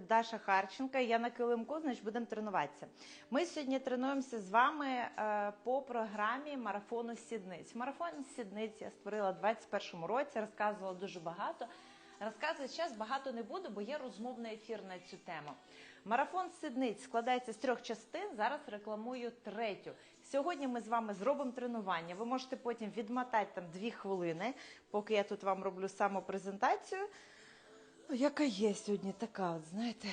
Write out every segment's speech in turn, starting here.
Даша Харченка. Я на килимку, значить будемо тренуватися. Ми сьогодні тренуємося з вами е, по програмі марафону сідниць. Марафон сідниць я створила в 2021 році, розказувала дуже багато. Розказувати зараз багато не буду, бо є розмовний ефір на цю тему. Марафон сідниць складається з трьох частин. Зараз рекламую третю. Сьогодні ми з вами зробимо тренування. Ви можете потім відмотати там дві хвилини, поки я тут вам роблю самопрезентацію. Ну, яка є сьогодні така, от, знаєте.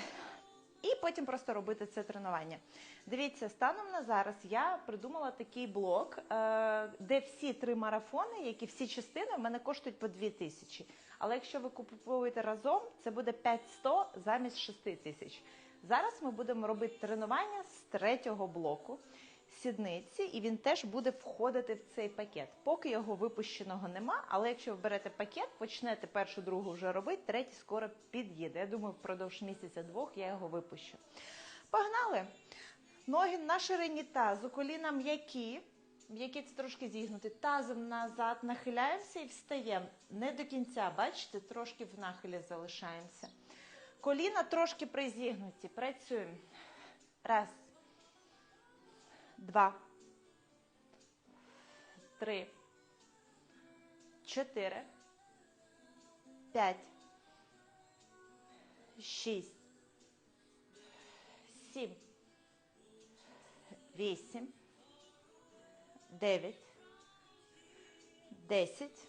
І потім просто робити це тренування. Дивіться, станом на зараз я придумала такий блок, е, де всі три марафони, які всі частини в мене коштують по 2 тисячі. Але якщо ви купуєте разом, це буде 500 замість 6 тисяч. Зараз ми будемо робити тренування з третього блоку сідниці, і він теж буде входити в цей пакет. Поки його випущеного нема, але якщо ви берете пакет, почнете першу, другу вже робити, третій скоро під'їде. Я думаю, впродовж місяця-двох я його випущу. Погнали! Ноги на ширині тазу, коліна м'які. М'які це трошки зігнути. Тазом назад нахиляємося і встаємо. Не до кінця, бачите, трошки в нахилі залишаємося. Коліна трошки призігнуті. Працюємо. Раз. Два. Три. Чотири. П'ять. Шість. Сім. Вісім. Дев'ять. Десять.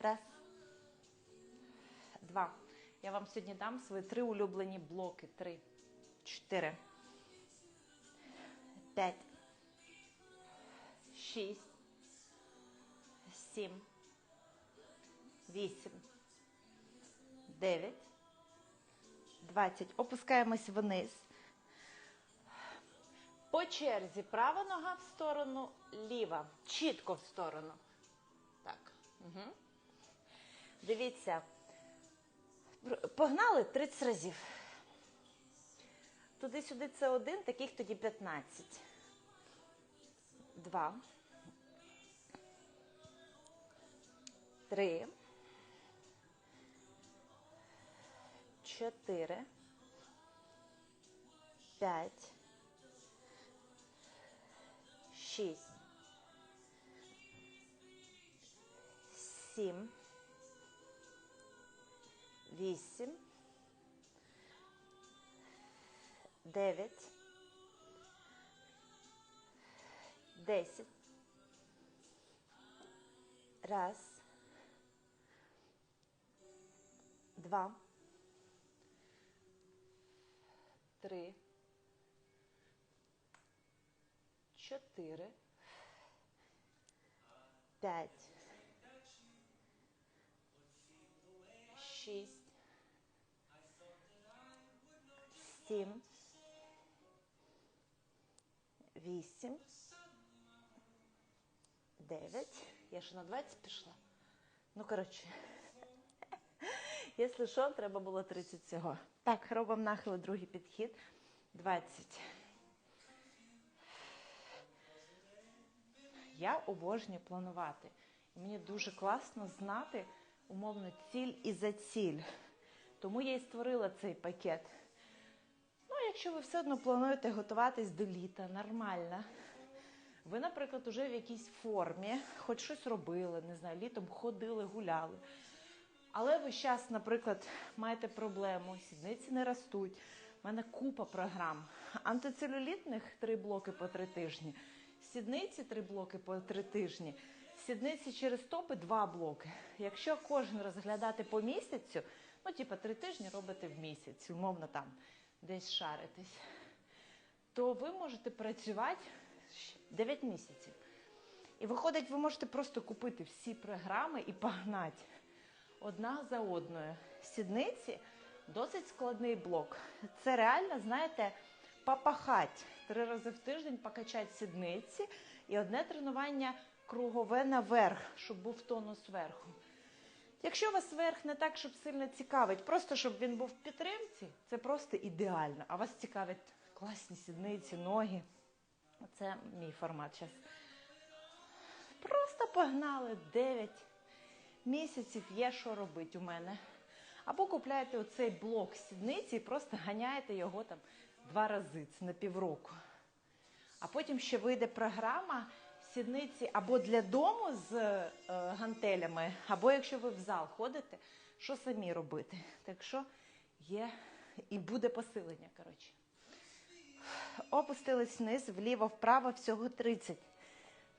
Раз. Два. Я вам сьогодні дам свої три улюблені блоки. Три. Чотири. П'ять. Шість. Сім. Вісім. Дев'ять. Двадцять. Опускаємось вниз. По черзі права нога в сторону, ліва. Чітко в сторону. Так. Угу. Дивіться. Погнали 30 разів. Туди-сюди це один, таких тоді 15. Два. Три. Чотири. П'ять. Шість. Сім. Вісім. Дев'ять. Десять. Раз. Два. Три. Чотири. П'ять. Шість. Сім. Вісім. Дев'ять. Я ще на 20 пішла. Ну, коротше. Якщо що, треба було 30 всього. Так, робимо нахил, другий підхід. 20. Я обожнюю планувати. І мені дуже класно знати умовно ціль і за ціль. Тому я і створила цей пакет. Якщо ви все одно плануєте готуватись до літа, нормально. Ви, наприклад, уже в якійсь формі, хоч щось робили, не знаю, літом ходили, гуляли. Але ви зараз, наприклад, маєте проблему, сідниці не ростуть. У мене купа програм. Антицелюлітних три блоки по три тижні, сідниці три блоки по три тижні, сідниці через стопи два блоки. Якщо кожен розглядати по місяцю, ну, типа три тижні робите в місяць, умовно там десь шаритись, то ви можете працювати 9 місяців. І виходить, ви можете просто купити всі програми і погнати одна за одною. Сідниці досить складний блок. Це реально, знаєте, попахать три рази в тиждень, покачати сідниці і одне тренування кругове наверх, щоб був тонус верху. Якщо вас верх не так, щоб сильно цікавить, просто щоб він був в підтримці, це просто ідеально. А вас цікавить класні сідниці, ноги. Це мій формат зараз. Просто погнали 9 місяців є що робити у мене. Або купляєте оцей блок сідниці і просто ганяєте його там два рази, це на півроку. А потім ще вийде програма сідниці або для дому з е, гантелями, або якщо ви в зал ходите, що самі робити. Так що є і буде посилення, коротше. Опустились вниз, вліво, вправо, всього 30.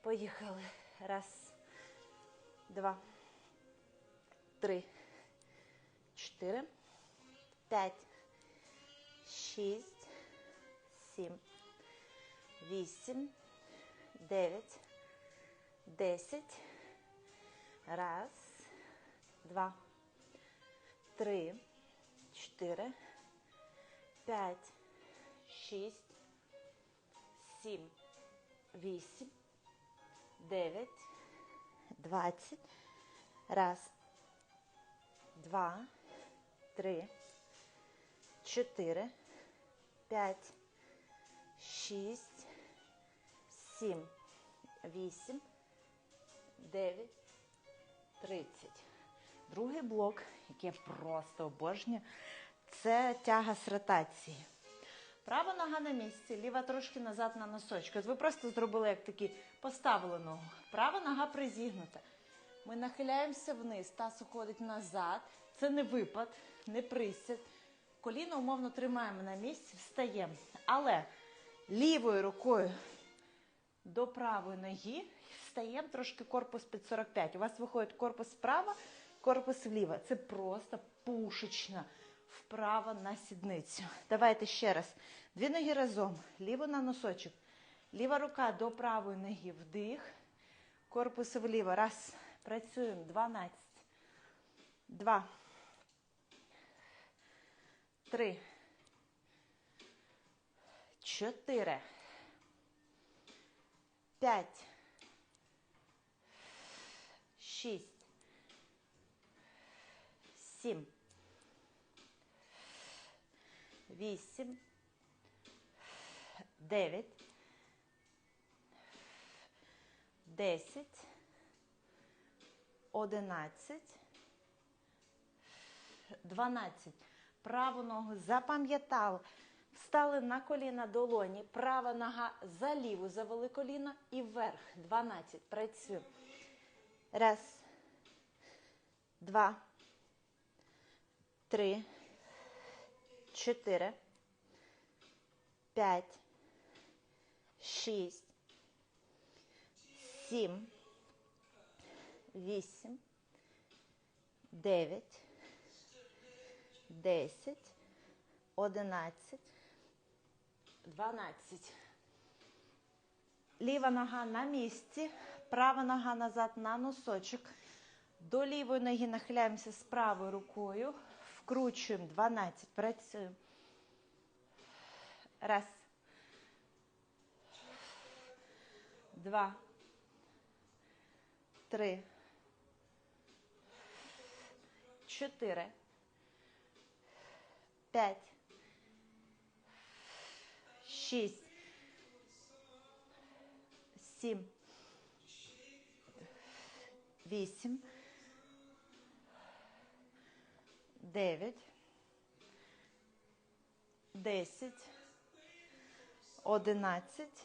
Поїхали. Раз, два, три, чотири, п'ять, шість, сім, вісім, дев'ять, десять. Раз, два, три, чотири, п'ять, шість, сім, вісім, дев'ять, двадцять. Раз, два, три, чотири, п'ять, шість, сім, вісім, Дев'ять, тридцять. Другий блок, який я просто обожнюю, це тяга з ротації. Права нога на місці, ліва трошки назад на носочки. От ви просто зробили як такі, поставили ногу. Права нога призігнута. Ми нахиляємося вниз, таз уходить назад. Це не випад, не присід. Коліно умовно тримаємо на місці, встаємо. Але лівою рукою до правої ноги встаємо трошки корпус під 45. У вас виходить корпус справа, корпус вліво. Це просто пушечна вправа на сідницю. Давайте ще раз. Дві ноги разом, ліву на носочок. Ліва рука до правої ноги вдих. Корпус вліво. Раз. Працюємо. 12. Два. Три. Чотири. П'ять. Шість. Сім. Вісім. Дев'ять. Десять. Одинадцять. Дванадцять. Праву ногу запам'ятали. Встали на коліна долоні. Права нога за ліву завели коліна і вверх. 12. Працюємо. Раз. Два. Три. Чотири. П'ять. Шість. Сім. Вісім. Дев'ять. Десять. Одинадцять. Дванадцять. Ліва нога на місці, права нога назад на носочок. До лівої ноги нахиляємося з правою рукою. Вкручуємо 12. Працюємо. Раз. Два. Три. Чотири. П'ять. Шість. Сім. Вісім. Дев'ять. Десять. Одинадцять.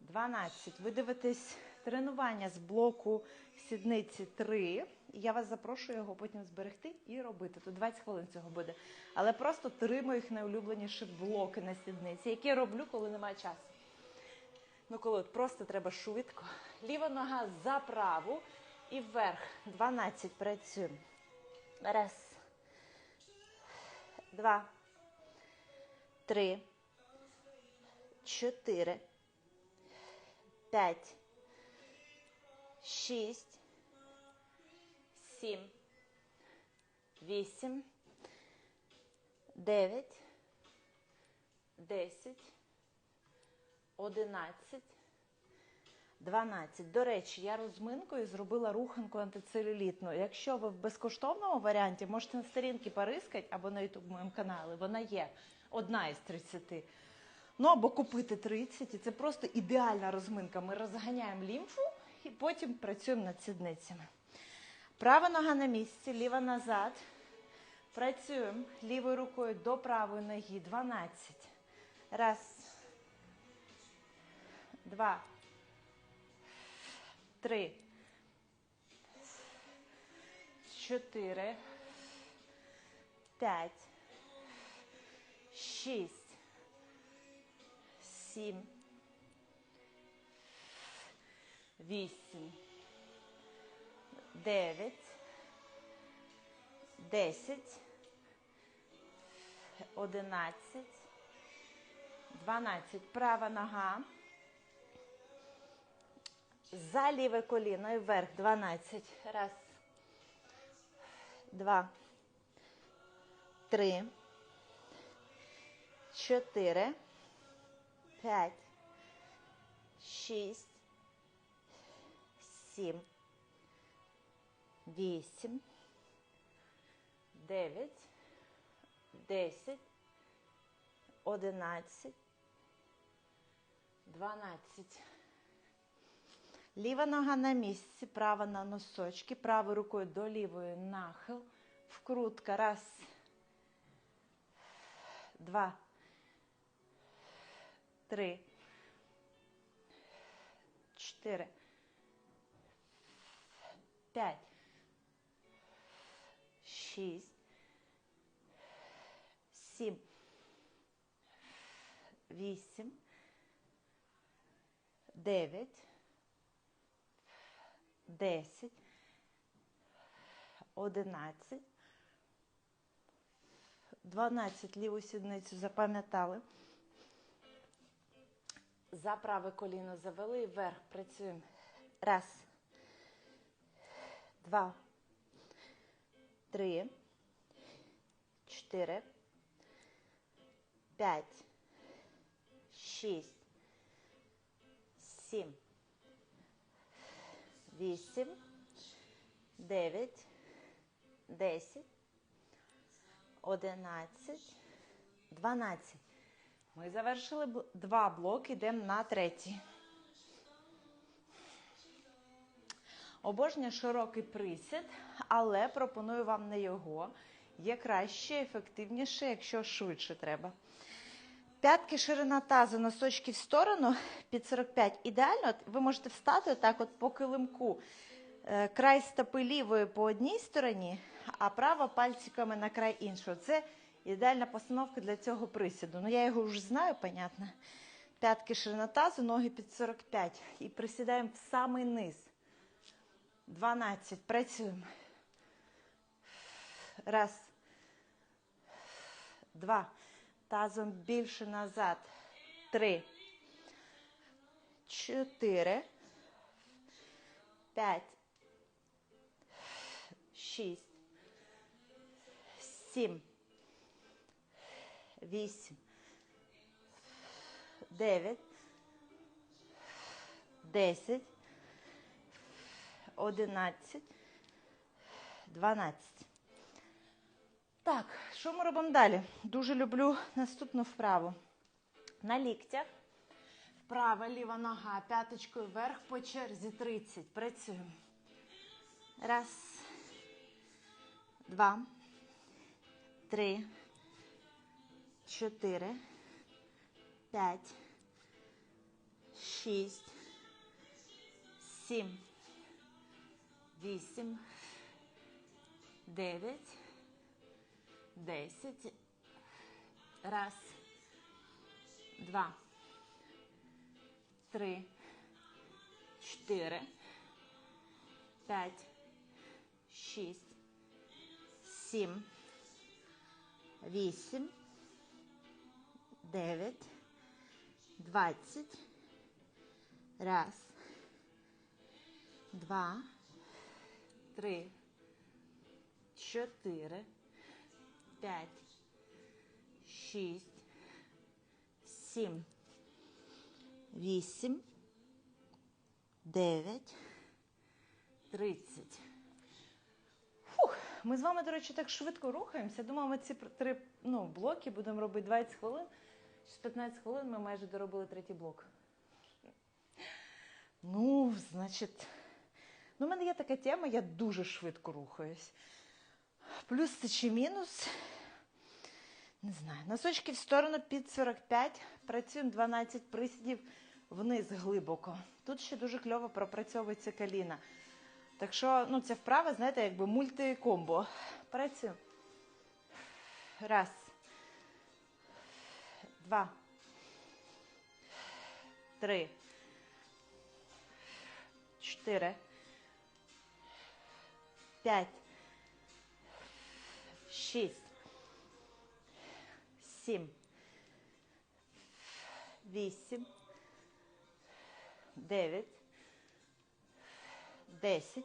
Дванадцять. Ви дивитесь тренування з блоку сідниці 3. Я вас запрошую його потім зберегти і робити. Тут 20 хвилин цього буде. Але просто три моїх найулюбленіші блоки на сідниці, які я роблю, коли немає часу. Ну, коли от просто треба швидко. Ліва нога за праву і вверх. 12 працюємо. Раз. Два. Три. Чотири. П'ять. Шість. Сім. Вісім. Дев'ять. Десять. 11, 12. До речі, я розминкою зробила руханку антицелюлітну. Якщо ви в безкоштовному варіанті, можете на сторінки порискати або на YouTube моєму каналі. Вона є одна із 30. Ну або купити 30. І це просто ідеальна розминка. Ми розганяємо лімфу і потім працюємо над сідницями. Права нога на місці, ліва назад. Працюємо лівою рукою до правої ноги. 12. Раз. Два. Три. Чотири. П'ять. Шість. Сім. Вісім. Дев'ять. Десять. Одинадцять. Дванадцять. Права нога. За ліве коліно і вверх. Дванадцять. Раз. Два. Три. Чотири. П'ять. Шість. Сім. Вісім. Дев'ять. Десять. Одинадцять. Дванадцять. Ліва нога на місці, права на носочки, правою рукою до лівої нахил. Вкрутка. Раз. Два. Три. Чотири. П'ять. Шість. Сім. Вісім. Дев'ять. Десять. Одинадцять. Дванадцять. Ліву сідницю запам'ятали. За праве коліно завели і вверх. Працюємо. Раз. Два. Три. Чотири. П'ять. Шість. Сім. Вісім. Дев'ять. Десять. Одинадцять. Дванадцять. Ми завершили два блоки, йдемо на третій. Обожнюю широкий присід, але пропоную вам не його. Є краще, ефективніше, якщо швидше треба. П'ятки ширина тазу, носочки в сторону під 45. Ідеально, ви можете встати так от по килимку. Е, Край стопи лівої по одній стороні, а права пальчиками на край іншого. Це ідеальна постановка для цього присіду. Ну, я його вже знаю, понятно. П'ятки ширина тазу, ноги під 45. І присідаємо в самий низ. 12. Працюємо. Раз. Два. Тазом більше назад. Три. Чотири. П'ять. Шість. Сім. Вісім. Дев'ять. Десять. Одинадцять. Дванадцять. Так, що ми робимо далі? Дуже люблю наступну вправу. На ліктях. Права, ліва нога, п'яточкою вверх по черзі 30. Працюємо. Раз, два, три, чотири, п'ять, шість, сім, вісім, дев'ять. Десять. Раз. Два. Три. Чотири. П'ять. Шість. Сім. Вісім. Дев'ять. Двадцять. Раз. Два. Три. Чотири. П'ять, шість, сім, вісім, дев'ять, тридцять. Ми з вами, до речі, так швидко рухаємося. Думаю, ми ці три ну, блоки будемо робити 20 хвилин. Через 15 хвилин ми майже доробили третій блок. Ну, значить, ну, в мене є така тема, я дуже швидко рухаюсь. Плюс це чи мінус. Не знаю. Носочки в сторону під 45. Працюємо 12 присідів вниз глибоко. Тут ще дуже кльово пропрацьовується коліна. Так що, ну, ця вправа, знаєте, якби мультикомбо. Працюємо. Раз. Два. Три. Чотири. П'ять. Шість. Сім. Вісім. Дев'ять. Десять.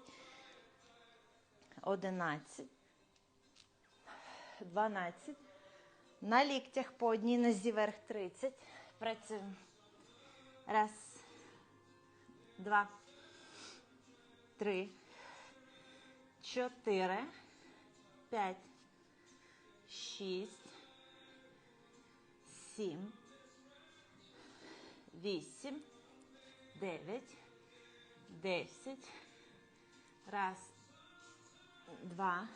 Одинадцять. Дванадцять. На ліктях по одній нозі вверх 30. Працюємо. Раз. Два. Три. Чотири. П'ять. Шість. Сім. Вісім. Дев'ять. Десять. Раз. Два.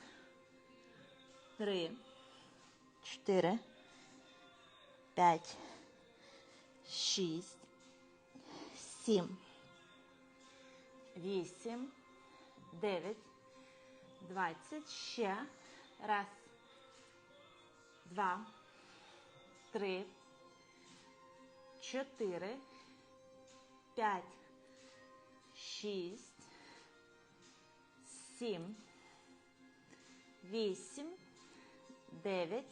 Три. Чотири. П'ять. Шість. Сім. Вісім. Дев'ять. Двадцять. Ще. Раз. Два. Три. Чотири. П'ять. Шість. Сім. Вісім. 9,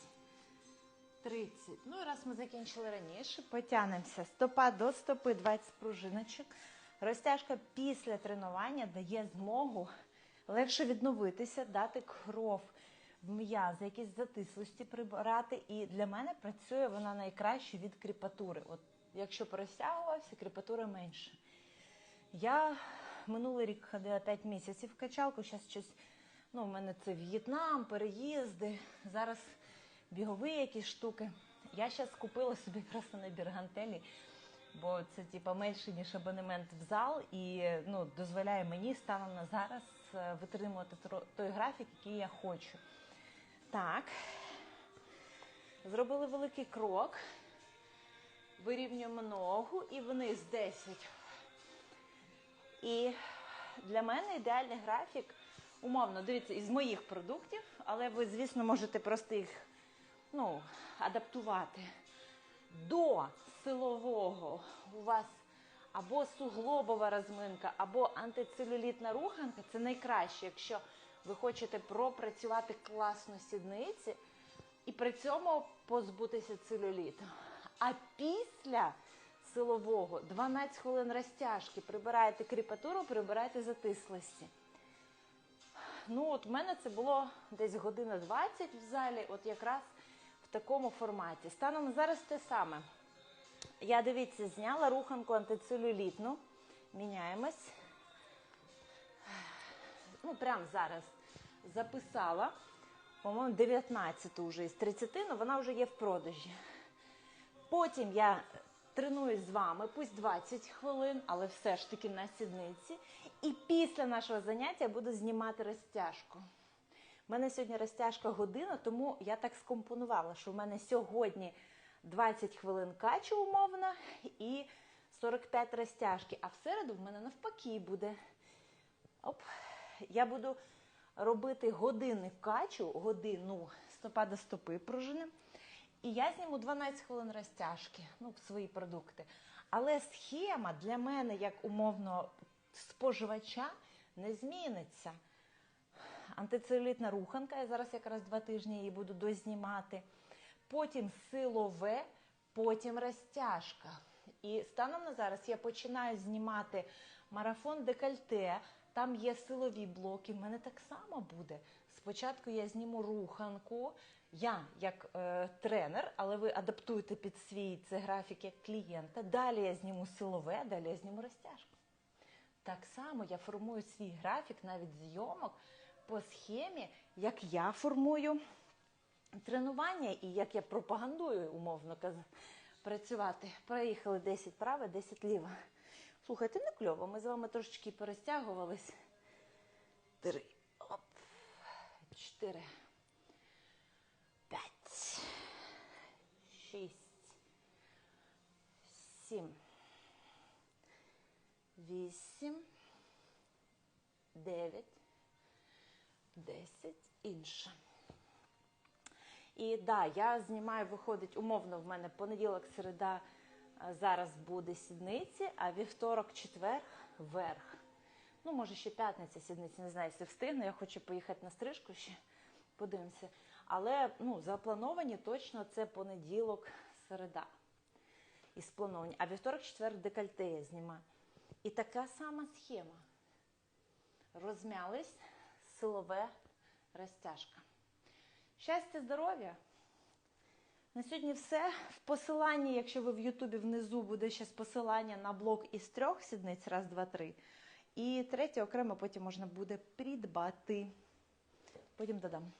30. Ну і раз ми закінчили раніше, потягнемося. Стопа до стопи, 20 пружиночок. Розтяжка після тренування дає змогу легше відновитися, дати кров в м'язи, якісь затислості прибирати. І для мене працює вона найкраще від кріпатури. От якщо перестягувався, кріпатура менше. Я минулий рік ходила 5 місяців в качалку, зараз щось. Ну, у мене це В'єтнам, переїзди, зараз бігові якісь штуки. Я зараз купила собі якраз на набір гантелі, бо це типа менше, ніж абонемент в зал, і ну, дозволяє мені станом на зараз витримувати той графік, який я хочу. Так, зробили великий крок, вирівнюємо ногу і вниз 10. І для мене ідеальний графік, умовно, дивіться, із моїх продуктів, але ви, звісно, можете просто їх ну, адаптувати. До силового у вас або суглобова розминка, або антицелюлітна руханка це найкраще, якщо ви хочете пропрацювати класно сідниці і при цьому позбутися целюліту. А після силового 12 хвилин розтяжки прибираєте кріпатуру, прибираєте затислості. Ну, от в мене це було десь година 20 в залі, от якраз в такому форматі. Станом зараз те саме. Я дивіться, зняла руханку антицелюлітну. Міняємось. Ну, прямо зараз записала. По-моєму, 19 вже із 30, але вона вже є в продажі. Потім я тренуюсь з вами, пусть 20 хвилин, але все ж таки на сідниці. І після нашого заняття я буду знімати розтяжку. У мене сьогодні розтяжка година, тому я так скомпонувала, що в мене сьогодні 20 хвилин качу умовно і 45 розтяжки. А в середу в мене навпаки буде. Оп. Я буду робити години качу, годину стопа до стопи пружини. І я зніму 12 хвилин розтяжки, ну, свої продукти. Але схема для мене, як умовно споживача, не зміниться. Антицелюлітна руханка, я зараз якраз два тижні її буду дознімати. Потім силове, потім розтяжка. І станом на зараз я починаю знімати марафон декольте. Там є силові блоки. В мене так само буде. Спочатку я зніму руханку. Я як е, тренер, але ви адаптуєте під свій це графік як клієнта. Далі я зніму силове, далі я зніму розтяжку. Так само я формую свій графік навіть зйомок по схемі, як я формую тренування, і як я пропагандую, умовно казати, працювати. Проїхали 10 праве, 10 ліво. Слухайте, не кльово, ми з вами трошечки перестягувались. Три. Оп. Чотири. П'ять. Шість. Сім. Вісім. Дев'ять. Десять. Інше. І да, я знімаю, виходить, умовно, в мене понеділок, середа зараз буде сідниці, а вівторок, четвер верх. Ну, може, ще п'ятниця сідниці, не знаю, якщо встигну. Я хочу поїхати на стрижку ще, подивимося. Але ну, заплановані точно це понеділок, середа. І сплановані. А вівторок, четвер декольте я знімаю. І така сама схема. Розмялись, силове розтяжка. Щастя, здоров'я! На сьогодні все. В посиланні, якщо ви в Ютубі внизу буде ще посилання на блок із трьох сідниць, раз, два, три. І третє окремо потім можна буде придбати. Потім додам.